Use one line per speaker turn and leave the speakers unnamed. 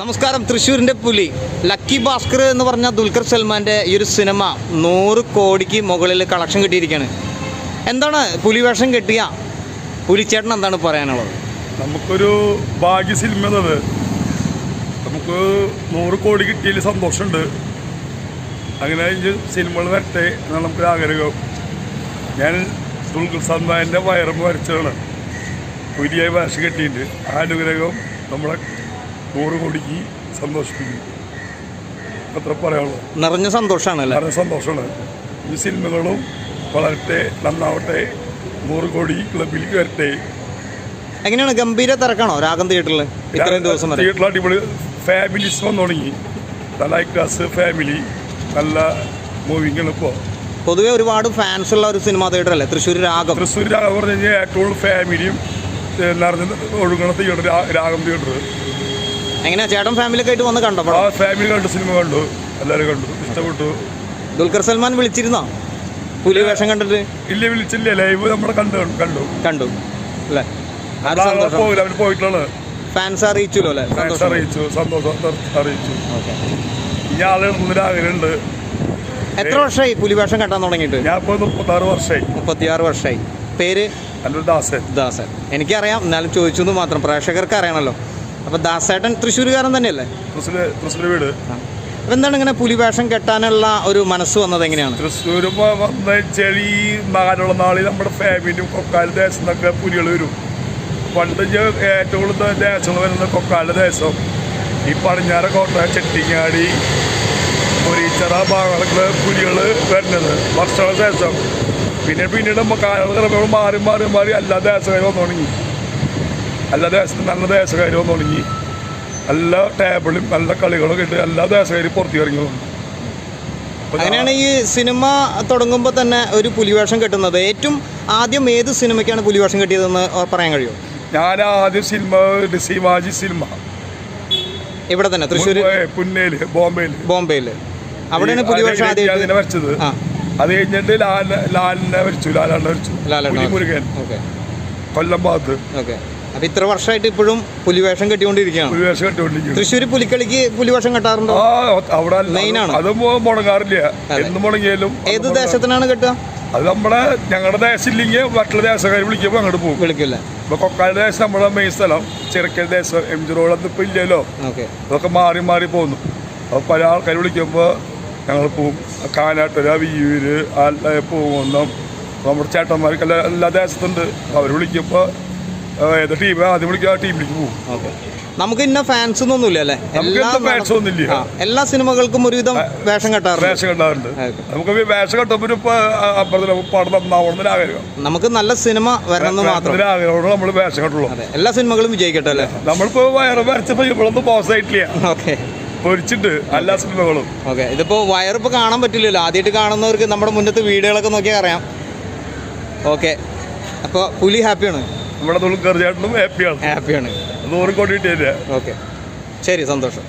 നമസ്കാരം. തൃശ്ശൂരിന്റെ പുലി ലക്കി ഭാസ്കർ എന്ന് പറഞ്ഞ ദുൽഖർ സൽമാന്റെ ഈ ഒരു സിനിമ നൂറ് കോടിക്ക് മുകളിൽ കളക്ഷൻ കിട്ടിയിരിക്കുകയാണ് എന്താണ് പുലി വേഷം കെട്ടിയ പുലിച്ചേട്ടൻ എന്താണ് പറയാനുള്ളത്?
നമുക്കൊരു ഭാഗ്യ സിനിമ എന്നത്. നമുക്ക് നൂറ് കോടി കിട്ടിയതിൽ സന്തോഷമുണ്ട്. അങ്ങനെ സിനിമകൾ വരട്ടെ എന്നാണ് നമുക്കൊരു ആഗ്രഹം. ഞാൻ ദുൽഖർ സൽമാന്റെ വയറും വരച്ചതാണ്. പുലിയായി വേഷം കെട്ടിയിട്ട് ആ അനുഗ്രഹം നമ്മളെ നൂറ് കോടിക്ക് സന്തോഷിപ്പിക്കും അത്ര പറയാനുള്ളൂ.
നിറഞ്ഞ സന്തോഷമാണ്
നിറഞ്ഞ സന്തോഷമാണ്. ഈ സിനിമകളും വളരട്ടെ നന്നാവട്ടെ നൂറ് കോടി ക്ലബിലേക്ക് വരട്ടെ
എങ്ങനെയാണ്? ഗംഭീര തിരക്കാണോ രാഗം തിയേറ്ററിൽ ഇത്രയും ദിവസം
തിയേറ്ററിൽ അടിപൊളി ഫാമിലീസ് വന്നു തുടങ്ങി. ഹൈ ക്ലാസ് ഫാമിലി നല്ല മൂവിങ്ങാണ് ഇപ്പോൾ
പൊതുവേ ഒരുപാട് ഫാൻസ് ഉള്ള ഒരു സിനിമ തിയേറ്റർ അല്ലേ? തൃശ്ശൂർ രാഗം.
തൃശ്ശൂർ രാഗം പറഞ്ഞു കഴിഞ്ഞാൽ ഏറ്റവും ഫാമിലിയും നിറഞ്ഞ ഒഴുകണ തിയേറ്റർ രാഗം തിയേറ്റർ
എങ്ങനെയാ? ചേട്ടൻ ഫാമിലിയൊക്കെ ആയിട്ട് വന്ന്
കണ്ടോ
കണ്ടപ്പോൾ
ഫാമിലി കണ്ടു സിനിമ കണ്ടു എല്ലാവരും കണ്ടു ഇഷ്ടപ്പെട്ടു.
ദുൽഖർ സൽമാൻ വിളിച്ചിരുന്നോ? പുലി വേഷം കണ്ടിട്ട്?
ഇല്ല വിളിച്ചില്ല ലൈവ് നമ്മുടെ കണ്ടു കണ്ടു.
കണ്ടു അല്ലേ? ആ
പോയിട്ടുള്ളത്
ഫാൻസ് അറിയിച്ചല്ലോ അല്ലേ?
ഫാൻസ് അറിയിച്ചു സന്തോഷം അറിയിച്ചു. ഇനി ആളുകൾ ആഗ്രഹമുണ്ട്.
എത്ര വർഷമായി പുലിവേഷം കെട്ടാൻ തുടങ്ങിയിട്ട്?
ഞാൻ ഇപ്പോൾ മുപ്പത്താറ് വർഷമായി
മുപ്പത്തിയാറ് വർഷമായി പേര്?
ദാസൻ.
ദാസൻ. എനിക്കറിയാം എന്നാലും ചോദിച്ചു എന്ന് മാത്രം. പ്രേക്ഷകർക്ക് അറിയണമല്ലോ അപ്പോൾ ദാസേട്ടൻ തൃശ്ശൂരുകാരൻ തന്നെയല്ലേ?
തൃശ്ശൂർ തൃശ്ശൂർ വീട്.
അപ്പോൾ എന്താണ് ഇങ്ങനെ പുലിവേഷം കെട്ടാനുള്ള ഒരു മനസ്സ് വന്നത് എങ്ങനെയാണ്?
തൃശ്ശൂർ വന്ന ചെളി നാലുള്ള നാളിൽ നമ്മുടെ ഫാമിലിയും കൊക്കാല ദേശം എന്നൊക്കെ പുലികൾ വരും. പണ്ട് ഏറ്റവും കൂടുതൽ ദേശങ്ങൾ വരുന്ന കൊക്കാല ദേശം. ഈ പടിഞ്ഞാറ കോട്ട ചെട്ടിങ്ങാടി പൊരീച്ചറ ഭാഗങ്ങളൊക്കെ പുലികൾ വരുന്നത്. വർഷങ്ങള ദേശം. പിന്നെ പിന്നീട് കാലങ്ങൾ മാറി മാറി മാറി എല്ലാ ദേശങ്ങളും വന്നു തുടങ്ങി. എല്ലാ ദേശത്തും നല്ല ദേശക്കാർ വന്നു തുടങ്ങി നല്ല ടേബിളും നല്ല കളികളൊക്കെ ഇട്ട് എല്ലാ ദേശക്കാരും പുറത്തു ഇറങ്ങി വന്നു.
അങ്ങനെയാണ് ഈ സിനിമ തുടങ്ങുമ്പോൾ തന്നെ ഒരു പുലിവേഷം കെട്ടുന്നത്. ഏറ്റവും ആദ്യം ഏത് സിനിമയ്ക്കാണ് പുലിവേഷം കെട്ടിയതെന്ന് പറയാൻ കഴിയുമോ?
ഞാൻ ആദ്യം സിനിമ ശിവാജി സിനിമ.
ഇവിടെ തന്നെ? തൃശ്ശൂർ
പുന്നേൽ ബോംബെയിൽ.
ബോംബെയിൽ അവിടെയാണ് പുലിവേഷം ആദ്യം
വരച്ചത്. അത് കഴിഞ്ഞിട്ട് ലാലിനെ ലാലിനെ വരച്ചു ലാലാണ്ട് വരച്ചു. മുരുകൻ
ഓക്കെ.
കൊല്ലം ഭാഗത്ത്
ഓക്കെ. അപ്പോൾ ഇത്ര വർഷമായിട്ട് ഇപ്പോഴും പുലിവേഷം കെട്ടിക്കൊണ്ടിരിക്കുകയാണ്.
പുലി വേഷം കെട്ടുകൊണ്ടിരിക്കുന്നു
തൃശ്ശൂർ പുലിക്കളിക്ക് പുലിവേഷം കെട്ടാറുണ്ടോ?
അവിടെ. അത് മുടങ്ങാറില്ല. എന്ത് മുടങ്ങിയാലും
ഏത് ദേശത്തിനാണ് കെട്ടുക?
അത് നമ്മുടെ ഞങ്ങളുടെ ദേശം ഇല്ലെങ്കിൽ മറ്റുള്ള ദേശക്കാർ വിളിക്കുമ്പോൾ അങ്ങോട്ട് പോകും.
വിളിക്കില്ല?
ഇപ്പൊ കൊക്കാല ദേശം നമ്മുടെ മെയിൻ സ്ഥലം. ചിറക്കൽ ദേശം എം ജി റോഡ് ഇപ്പൊ ഇല്ലല്ലോ. അതൊക്കെ മാറി മാറി പോകുന്നു അപ്പോൾ പല ആൾക്കാർ വിളിക്കുമ്പോൾ ഞങ്ങൾ പോവും. കാനാട്ടര വിയൂര് ആല പൂങ്കുന്നം നമ്മുടെ ചേട്ടന്മാർക്ക് എല്ലാ എല്ലാ ദേശത്തുണ്ട്. അവർ വിളിക്കുമ്പോൾ ഏത് ടീം ആദ്യം വിളിക്കുക ആ ടീമിലേക്ക് പോകും
നമുക്ക് ഇന്ന ഫാൻസ് ഒന്നുമില്ല അല്ലേ?
നമുക്ക്
എല്ലാ
ഫാൻസ് ഒന്നുമില്ല.
എല്ലാ സിനിമകൾക്കും ഒരുവിധം വേഷം കെട്ടാറുണ്ട്.
വേഷം
കെട്ടാറുണ്ട്.
നമുക്ക് വേഷം അപ്പുറത്തിൽ പടം ആഗ്രഹം.
നമുക്ക് നല്ല സിനിമ വരണമെന്ന് മാത്രം.
ആഗ്രഹമാണ് നമ്മൾ വേഷം കെട്ടുള്ളൂ.
എല്ലാ സിനിമകളും വിജയിക്കട്ടെ അല്ലേ?
നമ്മളിപ്പോ വയറ് വരച്ചപ്പോ ഇവളൊന്നും പോസായിട്ടില്ല
ഓക്കെ.
പൊരിച്ചിട്ട് എല്ലാ സിനിമകളും.
ഓക്കെ ഇതിപ്പോ വയറിപ്പോൾ കാണാൻ പറ്റില്ലല്ലോ. ആദ്യമായിട്ട് കാണുന്നവർക്ക് നമ്മുടെ മുന്നത്തെ വീഡിയോകളൊക്കെ നോക്കിയാൽ അറിയാം. ഓക്കെ അപ്പോൾ പുലി ഹാപ്പിയാണ്
നമ്മുടെ ദുൽഖർ ചേട്ടനും ഹാപ്പിയാണ്
ഹാപ്പിയാണ്
നൂറ് കോടി കിട്ടിയല്ലേ
ഓക്കെ ശരി സന്തോഷം.